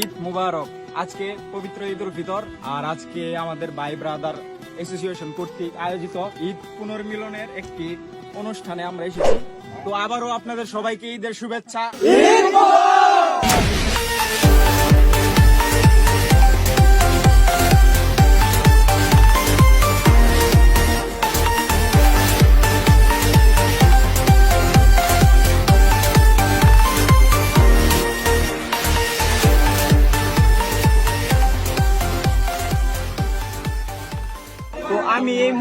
ঈদ মুবারক। আজকে পবিত্র ঈদ উল ফিতর আর আজকে আমাদের ভাই ব্রাদার অ্যাসোসিয়েশন কর্তৃক আয়োজিত ঈদ পুনর্মিলনের একটি অনুষ্ঠানে আমরা এসেছি। তো আবারও আপনাদের সবাইকে ঈদের শুভেচ্ছা।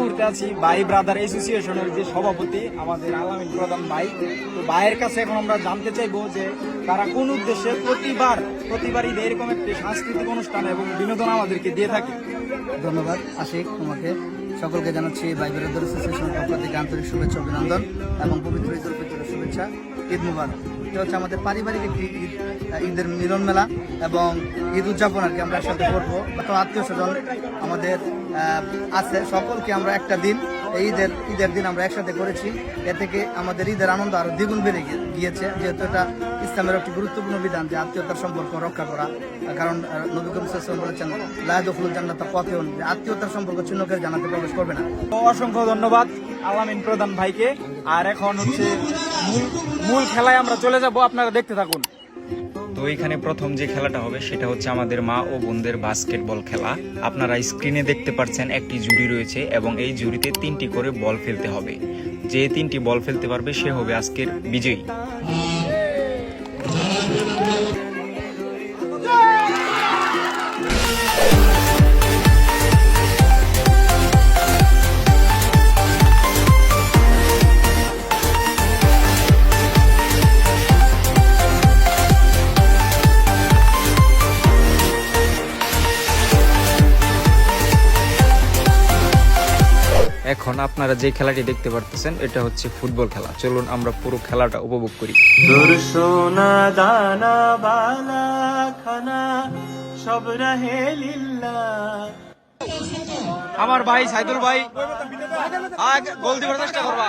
মুহূর্তে আছি, ভাই ব্রাদার অ্যাসোসিয়েশনের যে সভাপতি, আমাদের আলামিন প্রধান ভাই। তো ভাইয়ের কাছে এখন আমরা জানতে চাইব যে তারা কোন উদ্দেশ্যে প্রতিবার, প্রতিবারই এরকম একটি সাংস্কৃতিক অনুষ্ঠান এবং বিনোদন আমাদেরকে দিয়ে থাকে? ধন্যবাদ, আশিক, তোমাকে। সকলকে জানাচ্ছি ভাই বিরোধী অ্যাসোসিয়েশনের পক্ষ থেকে আন্তরিক শুভেচ্ছা, অভিনন্দন এবং পবিত্র ঈদ উল ফিতরের শুভেচ্ছা। ঈদ মুবারক। এটা হচ্ছে আমাদের পারিবারিক একটি ঈদ ঈদের মিলন মেলা এবং ঈদ উদযাপন আর কি আমরা একসাথে করব। তো আত্মীয় স্বজন আমাদের আছে। সকলকে আমরা একটা দিন এই ঈদের ঈদের দিন আমরা একসাথে করেছি। এ থেকে আমাদের ঈদের আনন্দ আরও দ্বিগুণ বেড়ে গিয়ে- গিয়েছে। যেহেতু এটা ইসলামের একটি গুরুত্বপূর্ণ বিধান যে আত্মীয়তার সম্পর্ক রক্ষা করা। কারণ আহ, নবী করিম সাল্লাল্লাহু আলাইহি ওয়াসাল্লাম বলেছেন লায়াদুল জান্নাত পথে আত্মীয়তার সম্পর্ক করে জানাতে প্রবেশ করবে না। অসংখ্য ধন্যবাদ আলামিন প্রধান ভাইকে। আর এখন হচ্ছে মূল খেলায় আমরা চলে যাব, আপনারা দেখতে থাকুন। তো এখানে প্রথম যে খেলাটা হবে সেটা হচ্ছে আমাদের মা ও বোনদের বাস্কেটবল খেলা। আপনারা স্ক্রিনে দেখতে পাচ্ছেন একটি জুড়ি রয়েছে এবং এই জুড়িতে তিনটি করে বল ফেলতে হবে। যে তিনটি বল ফেলতে পারবে সে হবে আজকের বিজয়ী। আপনারা যে খেলাটি দেখতে পারতেছেন এটা হচ্ছে ফুটবল খেলা। চলুন আমরা পুরো খেলাটা উপভোগ করি। আমার ভাই সাইদুল ভাই আজ গোল দিবার চেষ্টা করবা।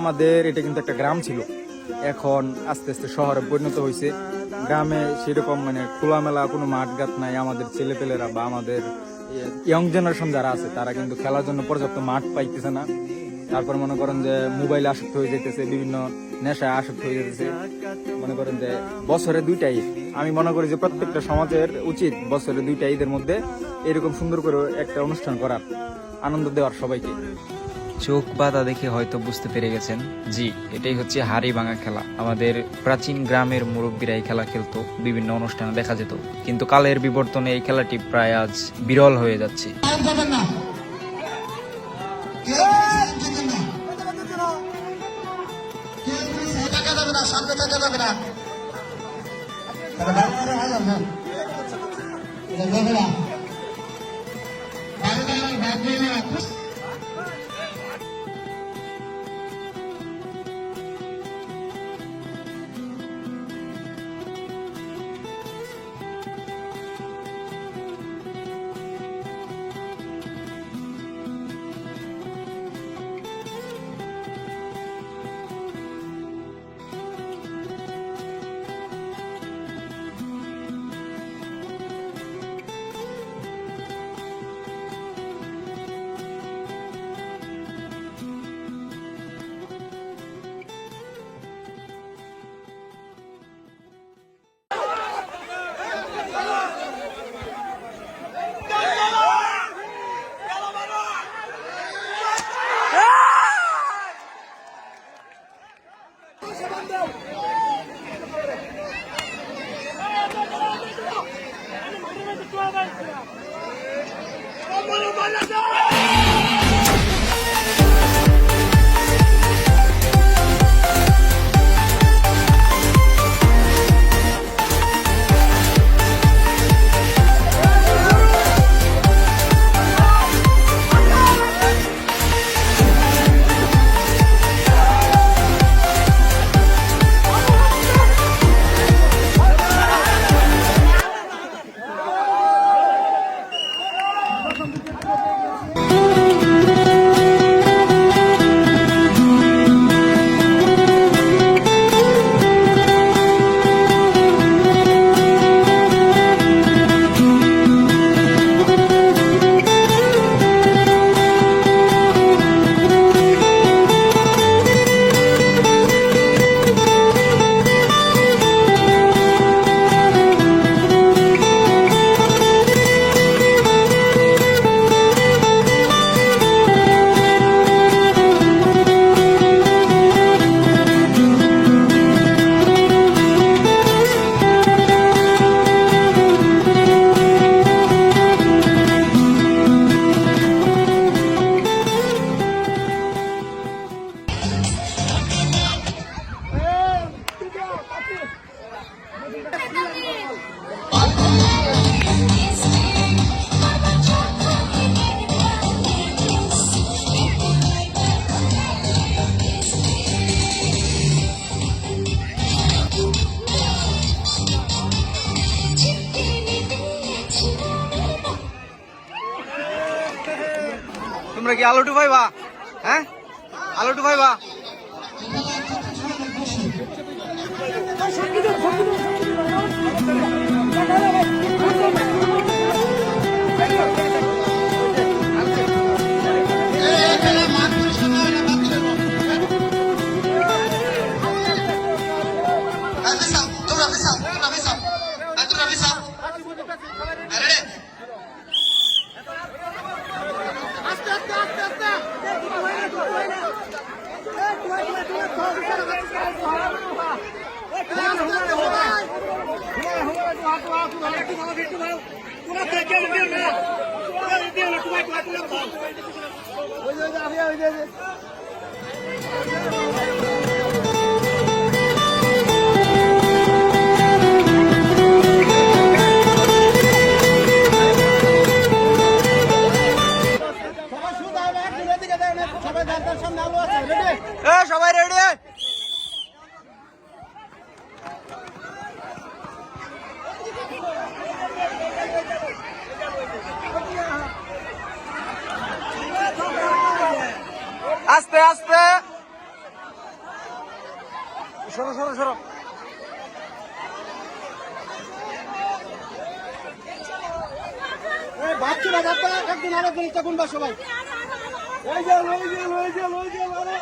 আমাদের, এটা কিন্তু একটা গ্রাম ছিল। এখন আস্তে আস্তে শহরে পরিণত হয়েছে গ্রামে সেরকম মানে খোলামেলা কোনো মাঠ ঘাট নাই। আমাদের ছেলেপেলেরা বা আমাদের ইয়ং জেনারেশন যারা আছে, তারা কিন্তু খেলার জন্য পর্যাপ্ত মাঠ পাইতেছে না। তারপর মনে করেন যে মোবাইলে আসক্ত হয়ে যেতেছে বিভিন্ন নেশায় আসক্ত হয়ে যেতেছে মনে করেন যে বছরে দুইটা ঈদ। আমি মনে করি যে প্রত্যেকটা সমাজের উচিত বছরে দুইটা ঈদের মধ্যে এরকম সুন্দর করে একটা অনুষ্ঠান করার, আনন্দ দেওয়ার সবাইকে। চোখ বাঁধা দেখে হয়তো বুঝতে পেরে গেছেন। জি, এটাই হচ্ছে হাড়ি ভাঙা খেলা। আমাদের প্রাচীন গ্রামের মুরব্বীরা এই খেলা খেলতো, বিভিন্ন অনুষ্ঠানে দেখা যেত। কিন্তু কালের বিবর্তনে এই খেলাটি প্রায় আজ বিরল হয়ে যাচ্ছে। তোমরা আলো বাচ্চারা যাতে একদিন আরেকদিন ইচ্ছা কোনবা সবাই। ওই যে ওই যে ওই যে ওই যে আরে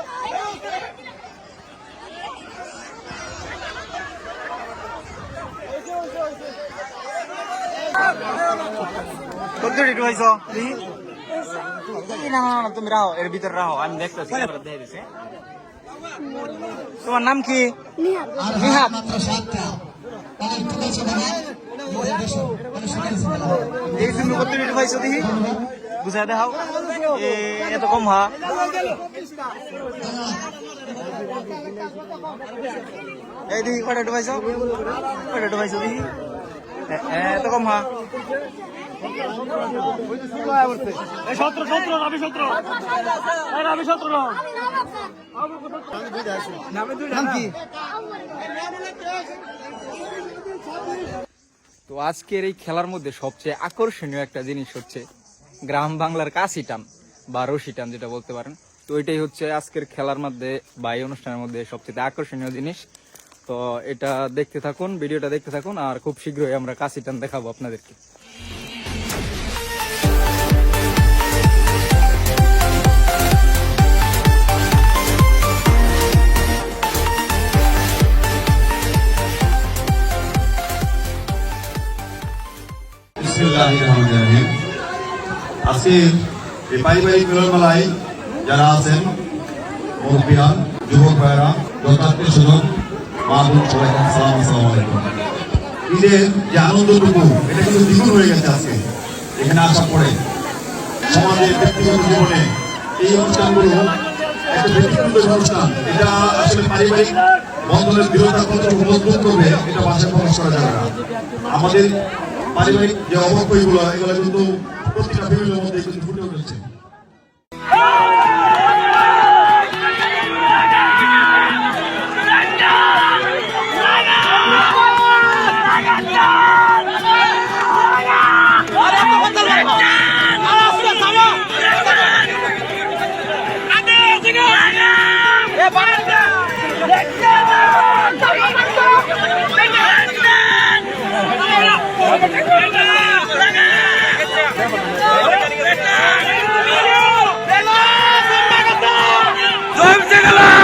কত রেডি হইছ না না না তুমি রাহো এর ভিতর রাহো আমি দেখতেছি দিছি। তোমার নাম কি? নিহাত কত রেডি হইছ দেখি বুঝাই দেখাও এ এত কম হা। এই দেখি কটা ডুবাইছ কটা ডুবাইছ দেখি এত কম হা। নাম কি? তো আজকের এই খেলার মধ্যে সবচেয়ে আকর্ষণীয় একটা জিনিস হচ্ছে গ্রাম বাংলার কাশি টান বা রশি টান, যেটা বলতে পারেন। তো এটাই হচ্ছে আজকের খেলার মধ্যে বা এই অনুষ্ঠানের মধ্যে সবচেয়ে আকর্ষণীয় জিনিস। তো এটা দেখতে থাকুন, ভিডিওটা দেখতে থাকুন, আর খুব শীঘ্রই আমরা কাশি টান দেখাবো আপনাদেরকে। বিসমিল্লাহিররহমানিররহিম। আজকের এই পারিবারিক মিলন মেলায় যারা আছেন মুরব্বিয়ান যুবক ভাইরা যথার্থ সুযোগ মা বোন সবাইকে সালাম আসসালামু আলাইকুম। ঈদের যে আনন্দটুকু, এটা কিন্তু দ্বিগুণ হয়ে গেছে আজকে। এখানে আসার পরে সমাজের ব্যক্তিগত জীবনে এই অনুষ্ঠানগুলো একটা আমাদের পারিবারিক যে অবক্ষয়গুলো এগুলো কিন্তু প্রতিটা ফ্যামিলির মধ্যে কিন্তু ফুটে উঠেছে মানুষ এই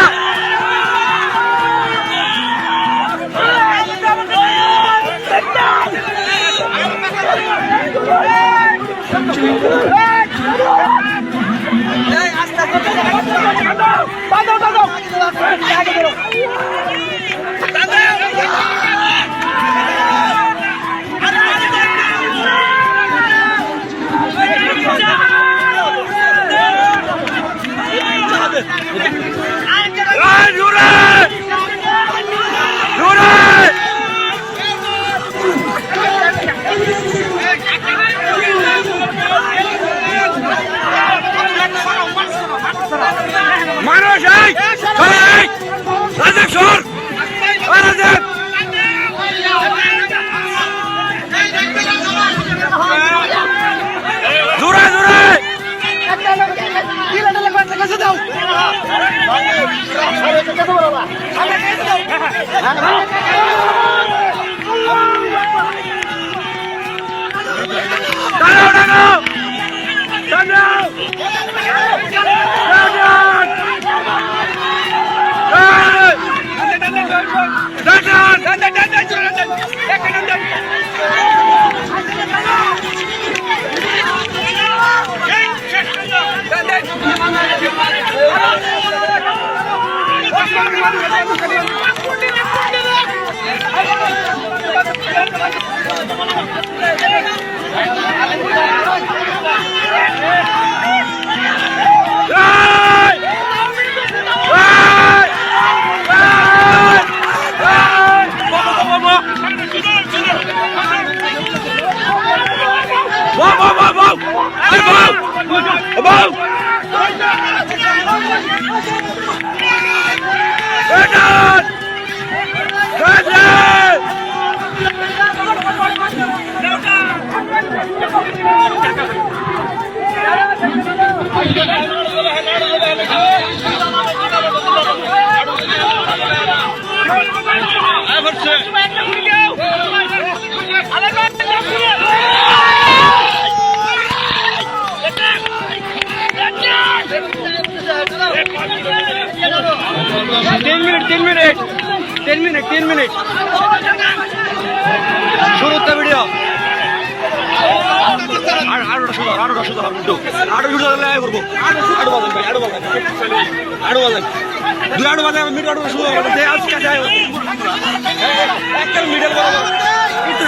সর এই! রাজেক সর! ওই জোরে জোরে দাঁড়াও Yeah. এবং তিন মিনিট তিন মিনিট তিন মিনিট তিন মিনিট। ভিডিও আরও আরও আরও আরও আরও আরও শুরু একটা মিডল একটু